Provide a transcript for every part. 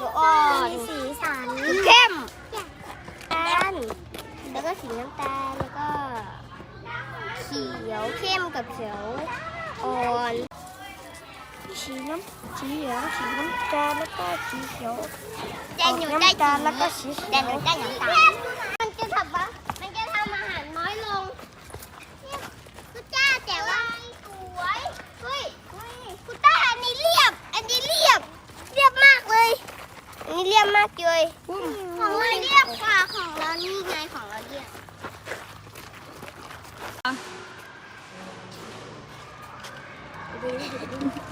ยวเขียวเขียวเขียวอ่อนมีสีสันเข้มตาลแล้วก็สีน้ำตาลแล้วก็เขียวเข้มกับเขียวอ่อนสีน้ำสีเหลืองสีน้ำตาลแล้วก็สีเขียวแดงอยู่ได้น้ำตาลแล้วก็สีเขียวแดงอยู่ได้น้ำตาลมันจะทำว่ามันจะทำอาหารน้อยลงคุณจ้าแต่ว่าสวยเฮ้ยคุณต้าอันนี้เรียบ อันนี้เรียบ เรียบมากเลย อันนี้เรียบมากเลย ของ เรียบกว่าของเรานี่ไงของเราเรียบส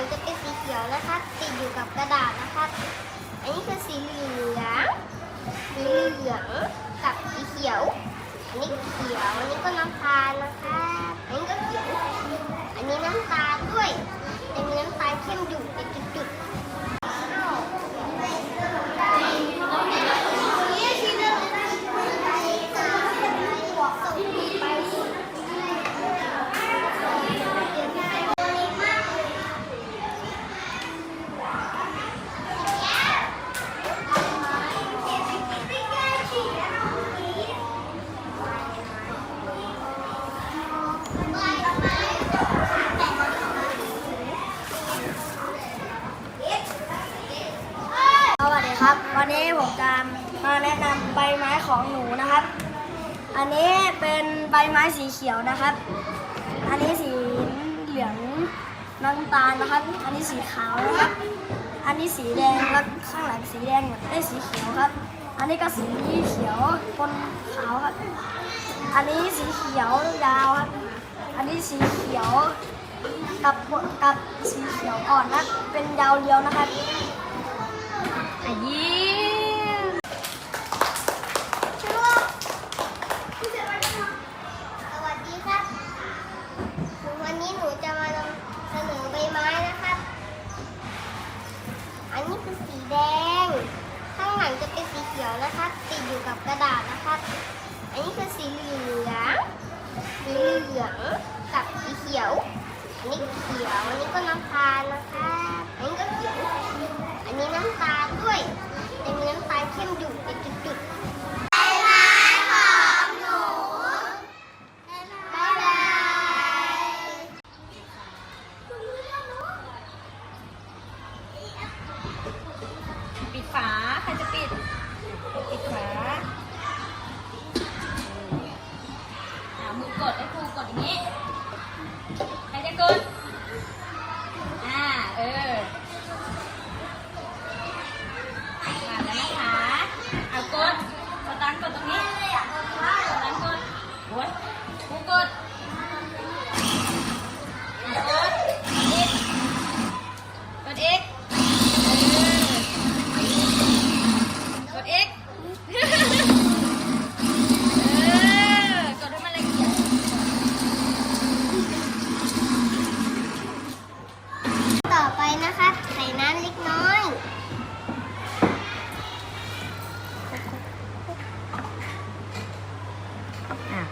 งหลังจะเป็นสีเขียวนะครับ ติดอยู่กับกระดาษนะครับ อันนี้คือสีเหลืองสีเหลืองกับสีเขียว อันนี้เขียว อันนี้ก็น้ำ ผมจะมาแนะนำใบไม้ของหนูนะครับ อันนี้เป็นใบไม้สีเขียวนะครับ อันนี้สีเหลืองน้ำตาลนะครับ อันนี้สีขาวนะครับ อันนี้สีแดงแล้วข้างหลังสีแดงเหมือนได้สีเขียวครับ อันนี้ก็สีเขียวปนขาวครับ อันนี้สีเขียวยาวครับ อันนี้สีเขียวกับกับสีเขียวอ่อนนะเป็นยาวเรียวนะครับอะยิ้ม สวัสดีครับ วันนี้หนูจะมานำเสนอใบไม้นะครับ อั นนี้คือสีแดง ข้างหลังจะเป็นสีเขียวนะคะติดอยู่กับกระดาษนะคะอันนี้คือสีเหลืองสีเหลืองกับสีเขียวอันนี้เขียวอันนี้ก็น้ำตาลนะคะาใครจะปิด ปิดฝาอ่ามือกดให้ครูกดอย่างนี้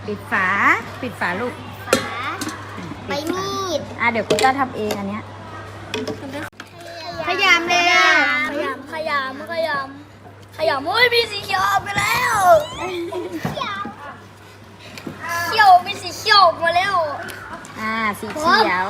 ปิดฝา ปิดฝาลูกฝาใบมีดอะเดี๋ยวกูจะทำเองอันเนี้ยพยายามเลยขอะยำขยำขยำขยำโอ้ยมีสีเขียวออกไปแล้วเขียวมีสีเขียวออกมาแล้ว อ่าสีเขียว